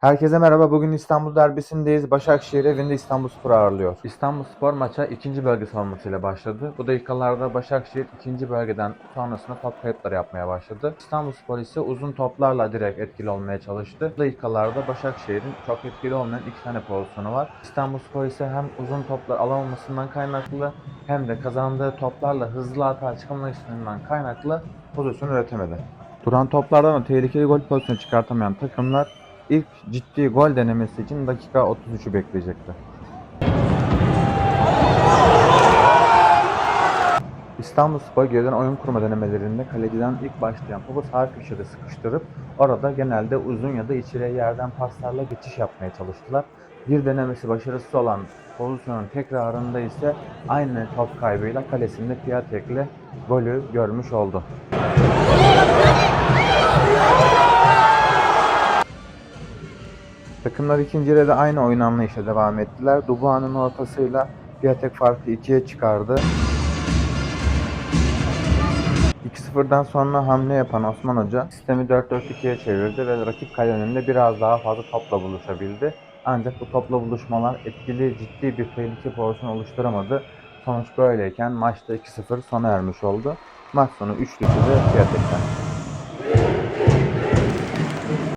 Herkese merhaba. Bugün İstanbul derbisindeyiz. Başakşehir evinde İstanbulspor ağırlıyor. İstanbulspor maça ikinci bölge savunmasıyla başladı. Bu dakikalarda Başakşehir ikinci bölgeden sonrasında top kayıpları yapmaya başladı. İstanbulspor ise uzun toplarla direkt etkili olmaya çalıştı. Bu dakikalarda Başakşehir'in çok etkili olmayan iki tane pozisyonu var. İstanbulspor ise hem uzun toplar alamamasından kaynaklı hem de kazandığı toplarla hızlı hata çıkamayışından kaynaklı pozisyon üretemedi. Duran toplardan da tehlikeli gol pozisyonu çıkartamayan takımlar ilk ciddi gol denemesi için dakika 33'ü bekleyecekti. İstanbulspor geriden oyun kurma denemelerinde kaleciden ilk başlayan topu sağ köşede sıkıştırıp orada genelde uzun ya da içeriye yerden paslarla geçiş yapmaya çalıştılar. Bir denemesi başarısız olan pozisyonun tekrarında ise aynı top kaybıyla kalesinde Piatek'le golü görmüş oldu. Takımlar ikinci yarıda aynı oyun anlayışla devam ettiler. Dubuan'ın ortasıyla Piatek farkı ikiye çıkardı. 2-0'dan sonra hamle yapan Osman Hoca sistemi 4-4-2'ye çevirdi ve rakip kale biraz daha fazla topla buluşabildi. Ancak bu topla buluşmalar etkili ciddi bir tehlike pozisyonu oluşturamadı. Sonuç böyleyken maçta 2-0 sona ermiş oldu. Maç sonu 3 de Piatek'ten.